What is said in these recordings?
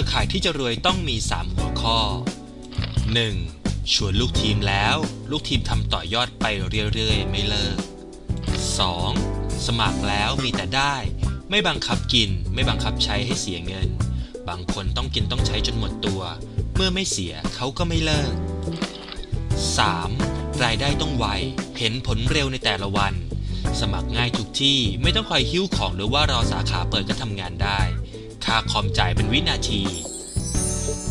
รือข่ายที่จะรวยต้องมี 3 หัวข้อ 1. ชวนลูกทีมแล้ว ลูกทีมทำต่อยอดไปเรื่อยๆ ไม่เลิก 2. สมัครแล้วมีแต่ได้ ไม่บังคับกิน ไม่บังคับใช้ให้เสียเงิน บางคนต้องกินต้องใช้จนหมดตัว เมื่อไม่เสียเขาก็ไม่เลิก 3. รายได้ต้องไว เห็นผลเร็วในแต่ละวัน สมัครง่ายทุกที่ไม่ต้องคอยหิ้วของหรือว่ารอสาขาเปิดก็ทำงานได้ ค่าคอมจ่ายเป็นวินาที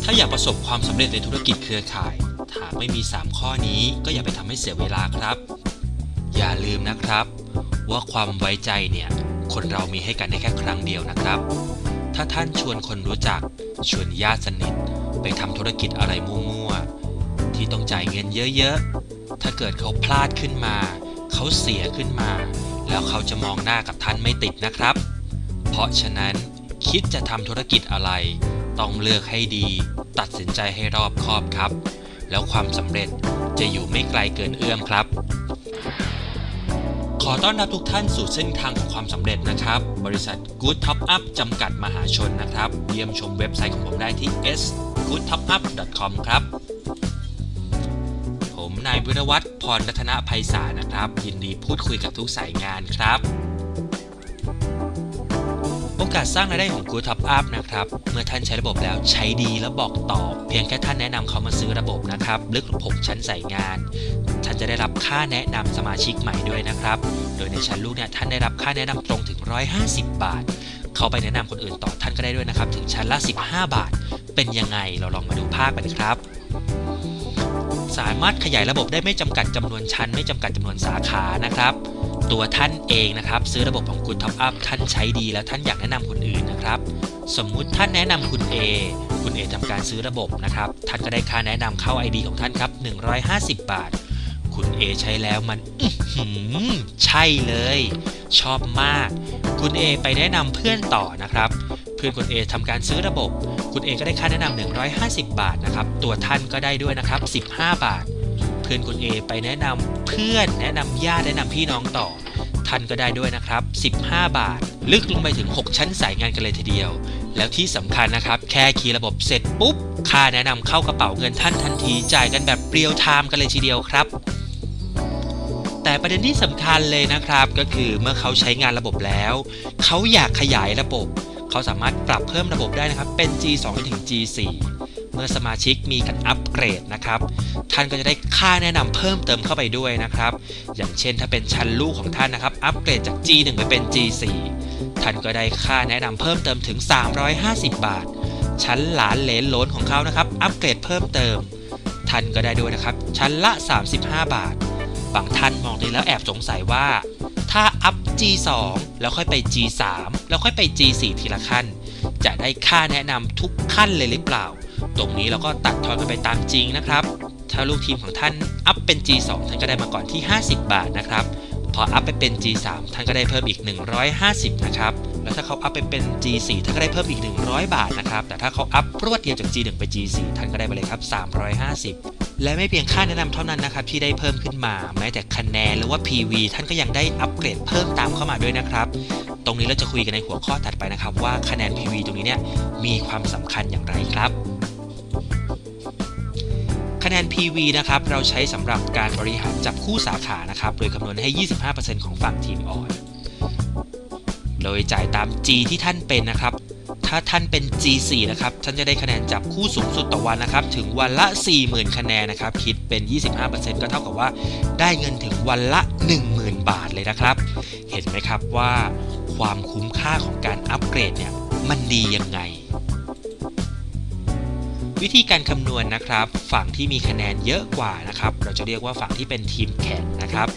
ถ้าอยากประสบความสำเร็จในธุรกิจเครือข่าย หากไม่มี 3 ข้อนี้ก็อย่าไปทำให้เสียเวลาครับ อย่าลืมนะครับ ว่าความไว้ใจเนี่ย คนเรามีให้กันได้แค่ครั้งเดียวนะครับ ถ้าท่านชวนคนรู้จัก ชวนญาติสนิท ไปทำธุรกิจอะไรมั่วๆ ที่ต้องจ่ายเงินเยอะๆ ถ้าเกิดเขาพลาดขึ้นมา เขาเสียขึ้นมา แล้วเขาจะมองหน้ากับท่านไม่ติดนะครับ เพราะฉะนั้น คิดจะทำธุรกิจอะไร ต้องเลือกให้ดี ตัดสินใจให้รอบคอบครับ แล้วความสำเร็จจะอยู่ไม่ไกลเกินเอื้อมครับ ขอต้อนรับทุกท่านสู่เส้นทางของความสำเร็จนะครับ บริษัท Good Top Up จำกัดมหาชนนะครับ เยี่ยมชมเว็บไซต์ของผมได้ที่ s.goodtopup.com ครับผมนายวิรวัตรพรรัตนภัยสารนะครับ ยินดีพูดคุยกับทุกสายงานครับ อกาสสร้างรายได้ของ Good Top Up นะครับ เมื่อท่านใช้ระบบแล้วใช้ดีและบอกต่อ เพียงแค่ท่านแนะนำเขามาซื้อระบบนะครับ ลึก6ชั้นใส่งาน ท่านจะได้รับค่าแนะนำสมาชิกใหม่ด้วยนะครับ โดยในชั้นลูกเนี่ยท่านได้รับค่าแนะนำตรงถึง 150 บาท เข้าไปแนะนำคนอื่นต่อท่านก็ได้ด้วยนะครับ ถึงชั้นละ 15 บาท เป็นยังไงเราลองมาดูภาพกันครับสามารถขยายระบบได้ไม่จำกัดจำนวนชั้น ไม่จำกัดจำนวนสาขานะครับ ตัวท่านเองนะครับ ซื้อระบบของคุณ Top Up ท่านใช้ดีแล้วท่านอยากแนะนำคนอื่นนะครับ สมมุติท่านแนะนำคุณ A คุณ A ทำการซื้อระบบนะครับ ท่านก็ได้ค่าแนะนำเข้า ID ของท่านครับ 150 บาท คุณ A ใช้แล้วมันอืใช่เลย ชอบมาก คุณ A ไปแนะนำเพื่อนต่อนะครับ เพื่อนคุณ A ทำการซื้อระบบ คุณ A ก็ได้ค่าแนะนำ150 บาทนะครับ ตัวท่านก็ได้ด้วยนะครับ 15 บาท พื่อนคุณ A ไปแนะนำเพื่อนแนะนำญาติแนะนำพี่น้องต่อ ท่านก็ได้ด้วยนะครับ 15 บาท ลึกลงไปถึง 6 ชั้นสายงานกันเลยทีเดียว แล้วที่สำคัญนะครับ แค่คีย์ระบบเสร็จปุ๊บ ค่าแนะนำเข้ากระเป๋าเงินท่านทันทีจ่ายกันแบบเรียลไทม์กันเลยทีเดียวครับแต่ประเด็นที่สำคัญเลยนะครับ ก็คือเมื่อเขาใช้งานระบบแล้ว เขาอยากขยายระบบ เขาสามารถปรับเพิ่มระบบได้นะครับ เป็น G2 ถึง G4 เมื่อสมาชิกมีการอัปเกรดนะครับ ท่านก็จะได้ค่าแนะนำเพิ่มเติมเข้าไปด้วยนะครับ อย่างเช่นถ้าเป็นชั้นลูกของท่านนะครับ อัปเกรดจาก G1 ไปเป็น G4 ท่านก็ได้ค่าแนะนำเพิ่มเติมถึง 350 บาท ชั้นหลานเลนโหลนของเขานะครับ อัปเกรดเพิ่มเติม ท่านก็ได้ด้วยนะครับ ชั้นละ 35 บาท บางท่านมองดูแล้วแอบสงสัยว่า ถ้าอัพ G2 แล้วค่อยไป G3 แล้วค่อยไป G4 ทีละขั้นจะได้ค่าแนะนำทุกขั้นเลยหรือเปล่า ตรงนี้เราก็ตัดทอนกันไปตามจริงนะครับ ถ้าลูกทีมของท่านอัพเป็น G2 ท่านก็ได้มาก่อนที่ 50 บาทนะครับ พออัพไปเป็น G3 ท่านก็ได้เพิ่มอีก 150 นะครับ แล้วถ้าเขาอัพไปเป็น G4 ท่านก็ได้เพิ่มอีก 100 บาทนะครับ แต่ถ้าเขาอัพรวดเดียวจาก G1 ไป G4 ท่านก็ได้ไปเลยครับ 350และไม่เพียงค่าแนะนำเท่านั้นนะครับที่ได้เพิ่มขึ้นมา แม้แต่คะแนนหรือว่า PV ท่านก็ยังได้อัปเกรดเพิ่มตามเข้ามาด้วยนะครับ ตรงนี้เราจะคุยกันในหัวข้อถัดไปนะครับ ว่าคะแนน PV ตรงนี้เนี่ยมีความสำคัญอย่างไรครับ คะแนน PV นะครับเราใช้สำหรับการบริหารจับคู่สาขานะครับโดยคำนวณให้ 25%ของฝั่งทีมอ่อน โดยจ่ายตาม G ที่ท่านเป็นนะครับ ถ้าท่านเป็น G4 นะครับท่านจะได้คะแนนจับคู่สูงสุดต่อวันนะครับถึงวันละ 40,000 คะแนนนะครับคิดเป็น 25%ก็เท่ากับว่า ได้เงินถึงวันละ 10,000 บาทเลยนะครับ เห็นไหมครับว่า ความคุ้มค่าของการอัปเกรดเนี่ยมันดียังไง วิธีการคำนวณนะครับ ฝั่งที่มีคะแนนเยอะกว่านะครับ เราจะเรียกว่าฝั่งที่เป็นทีมแข่งนะครับ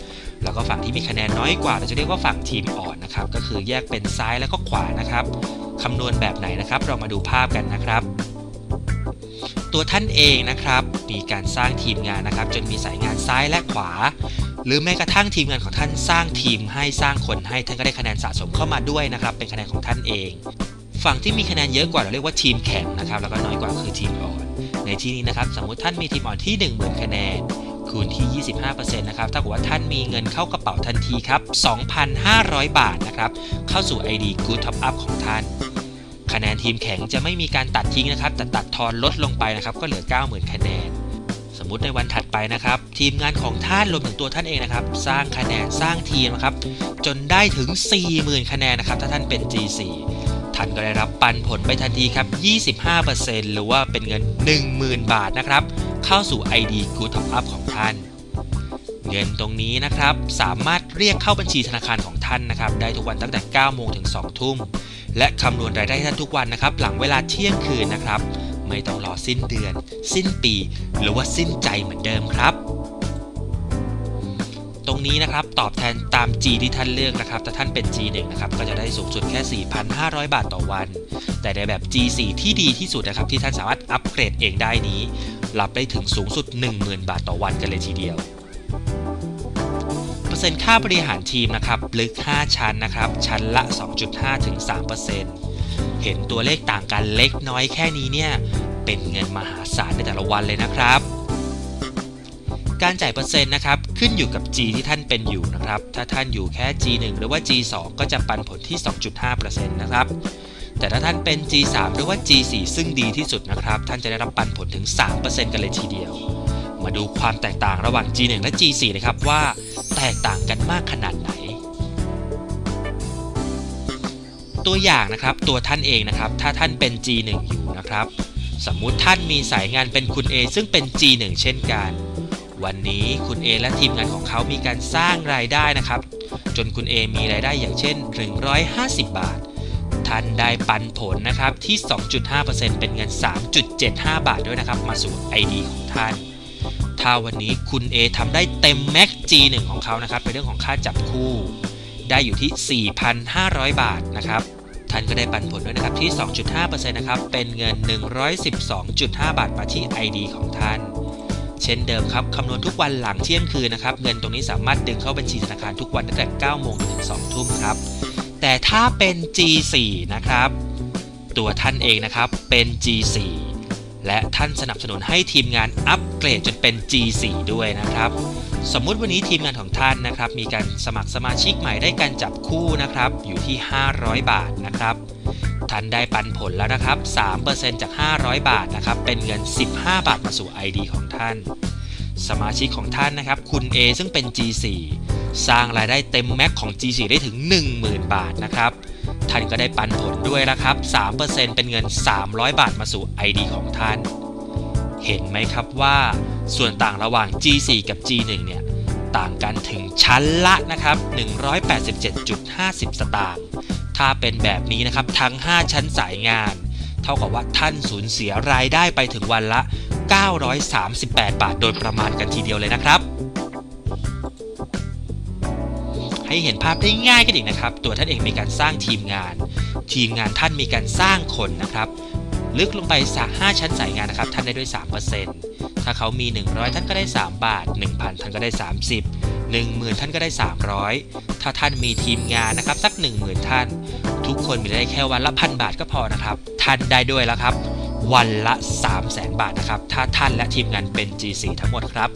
แล้วก็ฝั่งที่มีคะแนนน้อยกว่า เราจะเรียกว่าฝั่งทีมอ่อนนะครับ ก็คือแยกเป็นซ้ายแล้วก็ขวานะครับคำนวณแบบไหนนะครับ เรามาดูภาพกันนะครับ ตัวท่านเองนะครับ มีการสร้างทีมงานนะครับ จนมีสายงานซ้ายและขวา หรือแม้กระทั่งทีมงานของท่านสร้างทีมให้สร้างคนให้ท่านก็ได้คะแนนสะสมเข้ามาด้วยนะครับ เป็นคะแนนของท่านเอง ฝั่งที่มีคะแนนเยอะกว่าเราเรียกว่าทีมแข่งนะครับ แล้วก็น้อยกว่าคือทีมอ่อน ในที่นี้นะครับ สมมุติท่านมีทีมอ่อนที่ 10,000 คะแนน คูณที่ 25%นะครับ ถ้ากับว่าท่านมีเงินเข้ากระเป๋าทันทีครับ 2,500 บาทนะครับ เข้าสู่ ID Good Top Up ของท่าน คะแนนทีมแข็งจะไม่มีการตัดทิ้งนะครับ แต่ตัดทอนลดลงไปนะครับ ก็เหลือ 90,000 คะแนนสมมุติในวันถัดไปนะครับ ทีมงานของท่านรวมถึงตัวท่านเองนะครับ สร้างคะแนนสร้างทีมนะครับ จนได้ถึง 40,000 คะแนนนะครับ ถ้าท่านเป็น G4 ท่านก็ได้รับปันผลไปทันทีครับ 25%หรือว่าเป็นเงิน 10,000 บาทนะครับ เข้าสู่ ID Good Top Up ของท่าน เงินตรงนี้นะครับสามารถเรียกเข้าบัญชีธนาคารของท่านนะครับ ได้ทุกวันตั้งแต่ 9 โมงถึง 2 ทุ่ม และคำนวณรายได้ท่านทุกวันนะครับ หลังเวลาเที่ยงคืนนะครับ ไม่ต้องรอสิ้นเดือน สิ้นปี หรือว่าสิ้นใจเหมือนเดิมครับ ตรงนี้นะครับตอบแทนตาม G ที่ท่านเลือกนะครับ แต่ท่านเป็น G1 นะครับก็จะได้สูงสุดแค่ 4,500 บาทต่อวัน แต่ในแบบ G4 ที่ดีที่สุดนะครับที่ท่านสามารถอัปเกรดเองได้นี้ รับได้ถึงสูงสุด 10,000 บาทต่อวันกันเลยทีเดียว เปอร์เซ็นต์ค่าบริหารทีมนะครับลึก 5 ชั้นนะครับชั้นละ 2.5ถึง3%เห็นตัวเลขต่างกันเล็กน้อยแค่นี้เนี่ยเป็นเงินมหาศาลในแต่ละวันเลยนะครับ การจ่ายเปอร์เซ็นต์นะครับขึ้นอยู่กับ G ที่ท่านเป็นอยู่นะครับ ถ้าท่านอยู่แค่ G1 หรือว่า G2 ก็จะปันผลที่ 2.5%นะครับแต่ถ้าท่านเป็น G3 หรือว่า G4 ซึ่งดีที่สุดนะครับ ท่านจะได้รับปันผลถึง 3%กันเลยทีเดียว มาดูความแตกต่างระหว่าง G1 และ G4 นะครับว่าแตกต่างกันมากขนาดไหน ตัวอย่างนะครับตัวท่านเองนะครับ ถ้าท่านเป็น G1 อยู่นะครับ สมมุติท่านมีสายงานเป็นคุณ A ซึ่งเป็น G1 เช่นกัน วันนี้คุณ A และทีมงานของเขามีการสร้างรายได้นะครับ จนคุณ A มีรายได้อย่างเช่น 150 บาท ท่านได้ปันผลนะครับที่ 2.5%เป็นเงิน 3.75 บาทด้วยนะครับ มาสู่ ID ของท่าน ถ้าวันนี้คุณ A ทำได้เต็มแม็ก G1 ของเขานะครับในเรื่องของค่าจับคู่ ได้อยู่ที่ 4,500 บาทนะครับท่านก็ได้ปันผลด้วยนะครับที่ 2.5%นะครับ เป็นเงิน 112.5 บาทมาที่ ID ของท่าน เช่นเดิมครับคำนวณทุกวันหลังเที่ยงคืนนะครับเงินตรงนี้สามารถดึงเข้าบัญชีธนาคารทุกวันตั้งแต่9โมงถึง2ทุ่มครับแต่ถ้าเป็น G4 นะครับตัวท่านเองนะครับเป็น G4 และท่านสนับสนุนให้ทีมงานอัปเกรดจนเป็น G4 ด้วยนะครับ สมมุติวันนี้ทีมงานของท่านนะครับ มีการสมัครสมาชิกใหม่ได้การจับคู่นะครับ อยู่ที่ 500 บาทนะครับ ท่านได้ปันผลแล้วนะครับ 3%จาก 500 บาทนะครับ เป็นเงิน 15 บาทมาสู่ ID ของท่าน สมาชิกของท่านนะครับ คุณ A ซึ่งเป็น G4 สร้างรายได้เต็มแม็กของ G4 ได้ถึง 10,000 บาทนะครับ ท่านก็ได้ปันผลด้วยนะครับ 3%เป็นเงิน 300 บาทมาสู่ ID ของท่าน เห็นไหมครับว่าส่วนต่างระหว่าง G4 กับ G1 เนี่ยต่างกันถึงชั้นละนะครับ 187.50 สตางค์ ถ้าเป็นแบบนี้นะครับทั้ง 5 ชั้นสายงาน เท่ากับว่าท่านสูญเสียรายได้ไปถึงวันละ 938 บาทโดยประมาณกันทีเดียวเลยนะครับ ให้เห็นภาพได้ง่ายกันอีกนะครับ ตัวท่านเองมีการสร้างทีมงาน ทีมงานท่านมีการสร้างคนนะครับ ลึกลงไปสัก5ชั้นสายงานนะครับ ท่านได้ด้วย 3%ถ้าเขามี 100 ท่านก็ได้ 3 บาท 1,000 ท่านก็ได้ 30 10,000 ท่านก็ได้ 300 ถ้าท่านมีทีมงานนะครับสัก 10,000 ท่าน ทุกคนมีรายได้แค่วันละพันบาทก็พอนะครับ ท่านได้ด้วยแล้วครับ วันละ 3 0 0 0 0 0 บาทนะครับ ถ้าท่านและทีมงานเป็น G4 ทั้งหมดครับ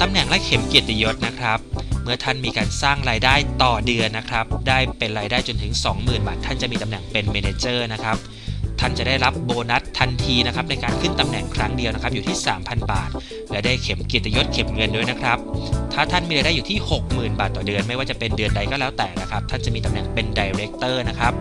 ตำแหน่งและเข็มเกียรติยศนะครับ เมื่อท่านมีการสร้างรายได้ต่อเดือนนะครับ ได้เป็นรายได้จนถึง 20,000 บาท ท่านจะมีตำแหน่งเป็นเมนเจอร์นะครับ ท่านจะได้รับโบนัส ทันทีนะครับในการขึ้นตำแหน่งครั้งเดียวนะครับอยู่ที่ 3,000 บาท และได้เข็มเกียรติยศเข็มเงินด้วยนะครับถ้าท่านมีรายได้อยู่ที่ 60,000 บาทต่อเดือน ไม่ว่าจะเป็นเดือนใดก็แล้วแต่นะครับท่านจะมีตำแหน่งเป็นดีเรคเตอร์นะครับ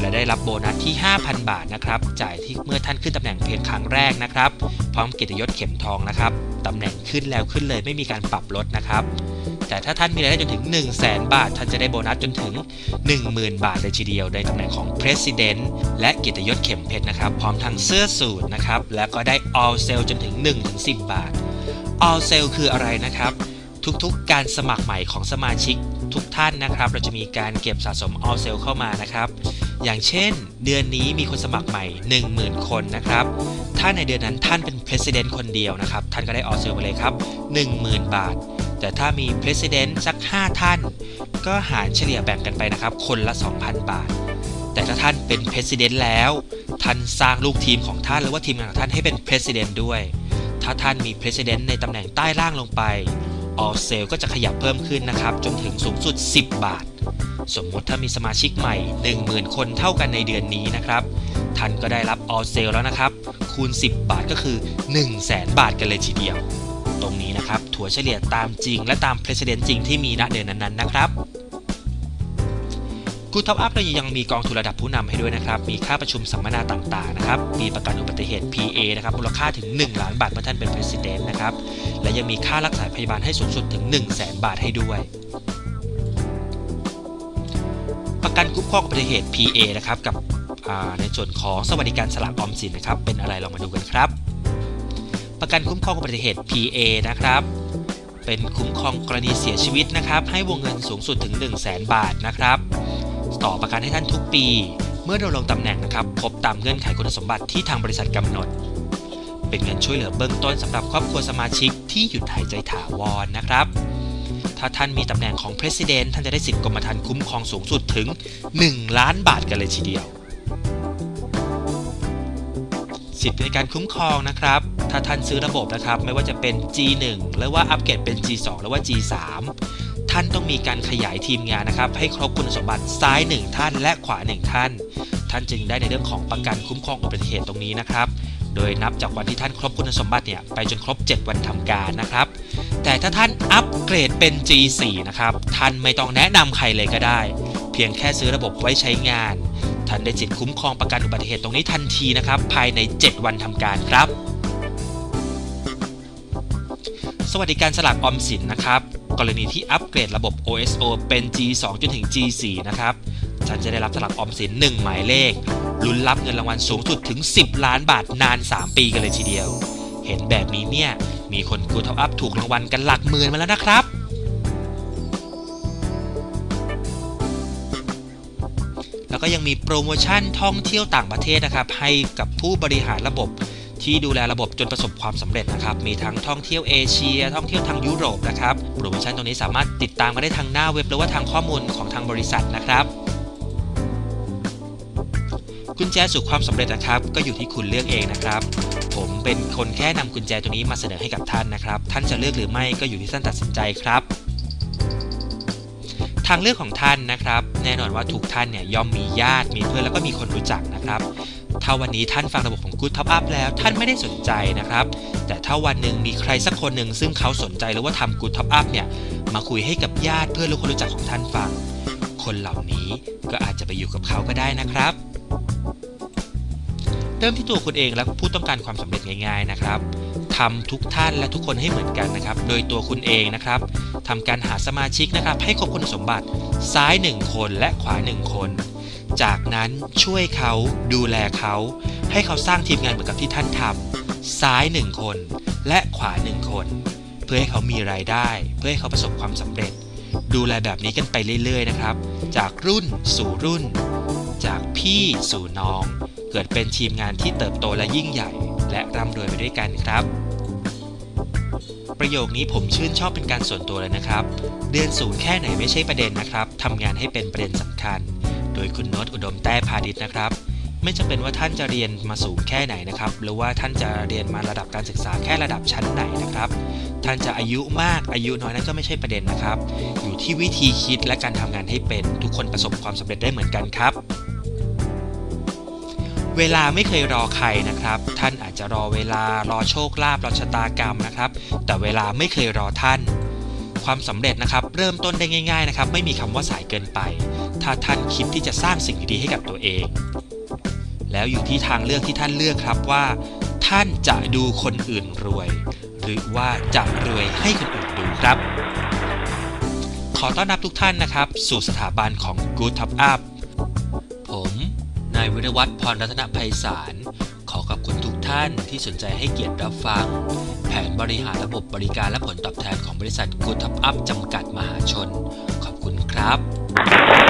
และได้รับโบนัสที่ 5,000 บาทนะครับจ่ายที่เมื่อท่านขึ้นตำแหน่งเพียงครั้งแรกนะครับพร้อมเกียรติยศเข็มทองนะครับตำแหน่งขึ้นแล้วขึ้นเลยไม่มีการปรับลดนะครับ แต่ถ้าท่านมีรายได้จนถึง 1 0 0 0 0แบาท ท่านจะได้โบนัสจนถึง 10,000 บาทเลยทีเดียวในตำแหน่งของ President และกียรติยศเข็มเพชรนะครับ พร้อมทั้งเสื้อสูทนะครับ แล้วก็ได้ All Sale จนถึง 1-10 บาท All Sale คืออะไรนะครับทุกๆ การสมัครใหม่ของสมาชิกทุกท่านนะครับ เราจะมีการเก็บสะสม All Sale เข้ามานะครับ อย่างเช่น เดือนนี้มีคนสมัครใหม่ 10,000 คนนะครับ ถ้าในเดือนนั้นท่านเป็น President คนเดียวนะครับ ท่านก็ได้ All Sale ไปเลยครับ 10,000 บาท แต่ถ้ามี President สัก 5 ท่าน ก็หารเฉลี่ยแบ่งกันไปนะครับ คนละ 2,000 บาท แต่ถ้าท่านเป็น President แล้ว ท่านสร้างลูกทีมของท่านหรือว่าทีมงานของท่านให้เป็น President ด้วย ถ้าท่านมี President ในตำแหน่งใต้ล่างลงไป all sale ก็จะขยับเพิ่มขึ้นนะครับ จนถึงสูงสุด 10 บาท สมมติถ้ามีสมาชิกใหม่ 10,000 คนเท่ากันในเดือนนี้นะครับ ท่านก็ได้รับ all sale แล้วนะครับ คูณ 10 บาทก็คือ 1 0 0 0 0แบาทกันเลยทีเดียว ตรงนี้นะครับ ถั่วเฉลี่ยตามจริง และตาม President จริงที่มีณเดือนนั้นๆนะครับกูท็อปอัพเรายังมีกองทุนระดับผู้นำให้ด้วยนะครับ มีค่าประชุมสัมมนาต่างๆนะครับ มีประกันอุบัติเหตุ PA นะครับ มูลค่าถึง 1 ล้านบาทเมื่อท่านเป็น President นะครับ และยังมีค่ารักษาพยาบาลให้สูงสุดถึง 1 0 0 0 0แบาทให้ด้วย ประกันคุ้มครองอุบัติเหตุ PA นะครับ กับในส่วนของสวัสดิการสลากออมสินนะครับ เป็นอะไรลองมาดูกันครับ ประกันคุ้มครองอุบัติเหตุ PA นะครับ เป็นคุ้มครองกรณีเสียชีวิตนะครับ ให้วงเงินสูงสุดถึง 1 0 0 0 0แบาทนะครับ ต่อประกันให้ท่านทุกปี เมื่อดำรงตำแหน่งนะครับ ครบตามเงื่อนไขคุณสมบัติที่ทางบริษัทกำหนด เป็นเงินช่วยเหลือเบื้องต้นสำหรับครอบครัวสมาชิกที่หยุดหายใจถาวรนะครับถ้าท่านมีตำแหน่งของ President ท่านจะได้สิทธิกรมธรรม์คุ้มครองสูงสุดถึง 1 ล้านบาทกันเลยทีเดียว สิทธิในการคุ้มครองนะครับ ถ้าท่านซื้อระบบนะครับ ไม่ว่าจะเป็น G1 หรือว่าอัปเกรดเป็น G2 หรือว่า G3 ท่านต้องมีการขยายทีมงานนะครับ ให้ครบคุณสมบัติซ้าย 1 ท่านและขวา 1 ท่าน ท่านจึงได้ในเรื่องของประกันคุ้มครองอุบัติเหตุตรงนี้นะครับ โดยนับจากวันที่ท่านครบคุณสมบัติเนี่ยไปจนครบ 7 วันทำการนะครับ แต่ถ้าท่านอัปเกรดเป็น G4 นะครับ ท่านไม่ต้องแนะนำใครเลยก็ได้ เพียงแค่ซื้อระบบไว้ใช้งาน ท่านได้สิทธิคุ้มครองประกันอุบัติเหตุตรงนี้ทันทีนะครับ ภายใน 7 วันทำการครับ สวัสดิการสลากออมสินนะครับ กรณีที่อัปเกรดระบบ OSO เป็น G2 จนถึง G4 นะครับ ท่านจะได้รับสลากออมสิน 1 หมายเลข ลุ้นรับเงินรางวัลสูงสุดถึง 10 ล้านบาทนาน 3 ปีกันเลยทีเดียว เห็นแบบนี้เนี่ย มีคนกูท็อปอัพถูกรางวัลกันหลักหมื่นมาแล้วนะครับแล้วก็ยังมีโปรโมชั่นท่องเที่ยวต่างประเทศนะครับ ให้กับผู้บริหารระบบ ที่ดูแลระบบจนประสบความสำเร็จนะครับ มีทั้งท่องเที่ยวเอเชีย ท่องเที่ยวทางยุโรปนะครับโปรโมชั่นตรงนี้สามารถติดตามมาได้ทางหน้าเว็บหรือว่าทางข้อมูลของทางบริษัทนะครับกุญแจสู่ความสำเร็จนะครับ ก็อยู่ที่คุณเลือกเองนะครับ ผมเป็นคนแค่นำกุญแจตัวนี้มาเสนอให้กับท่านนะครับ ท่านจะเลือกหรือไม่ก็อยู่ที่ท่านตัดสินใจครับ ทางเลือกของท่านนะครับ แน่นอนว่าทุกท่านเนี่ยย่อมมีญาติมีเพื่อนแล้วก็มีคนรู้จักนะครับ ถ้าวันนี้ท่านฟังระบบของ Good Top Up แล้วท่านไม่ได้สนใจนะครับ แต่ถ้าวันหนึ่งมีใครสักคนหนึ่งซึ่งเขาสนใจหรือว่าทำ Good Top Up เนี่ยมาคุยให้กับญาติเพื่อนหรือคนรู้จักของท่านฟัง คนเหล่านี้ก็อาจจะไปอยู่กับเขาก็ได้นะครับ เริ่มที่ตัวคุณเองและผู้ต้องการความสำเร็จง่าย ๆนะครับทำทุกท่านและทุกคนให้เหมือนกันนะครับ โดยตัวคุณเองนะครับทำการหาสมาชิกนะครับ ให้ครบคุณสมบัติซ้าย 1 คนและขวา 1 คน จากนั้นช่วยเขาดูแลเขา ให้เขาสร้างทีมงานเหมือนกับที่ท่านทำซ้าย1คน และขวา1คน เพื่อให้เขามีรายได้ เพื่อให้เขาประสบความสำเร็จ ดูแลแบบนี้กันไปเรื่อย ๆ นะครับ จากรุ่นสู่รุ่น จากพี่สู่น้อง เกิดเป็นทีมงานที่เติบโตและยิ่งใหญ่ และร่ำรวยไปด้วยกันครับประโยคนี้ผมชื่นชอบเป็นการส่วนตัวเลยนะครับเรียนสูงแค่ไหนไม่ใช่ประเด็นนะครับทำงานให้เป็นประเด็นสำคัญ โดยคุณโน้ตอุดมแต้พาดิษนะครับ ไม่จำเป็นว่าท่านจะเรียนมาสูงแค่ไหนนะครับ หรือว่าท่านจะเรียนมาระดับการศึกษาแค่ระดับชั้นไหนนะครับ ท่านจะอายุมากอายุน้อยนั้นก็ไม่ใช่ประเด็นนะครับ อยู่ที่วิธีคิดและการทำงานให้เป็นทุกคนประสบความสำเร็จได้เหมือนกันครับเวลาไม่เคยรอใครนะครับ ท่านอาจจะรอเวลารอโชคลาภรอชะตากรรมนะครับ แต่เวลาไม่เคยรอท่าน ความสำเร็จนะครับ เริ่มต้นได้ง่าย ๆนะครับ ไม่มีคำว่าสายเกินไป ถ้าท่านคิดที่จะสร้างสิ่งดีๆให้กับตัวเอง แล้วอยู่ที่ทางเลือกที่ท่านเลือกครับว่า ท่านจะดูคนอื่นรวย หรือว่าจะรวยให้คนอื่นดูครับ ขอต้อนรับทุกท่านนะครับ สู่สถาบันของ Good Top Up ผมนายวิรวัฒน์พรรัตนภัยศาลขอขอบคุณทุกท่านที่สนใจให้เกียรติรับฟัง แผนบริหารระบบบริการและผลตอบแทนของบริษัท Good Top Up จำกัดมหาชน ขอบคุณครับ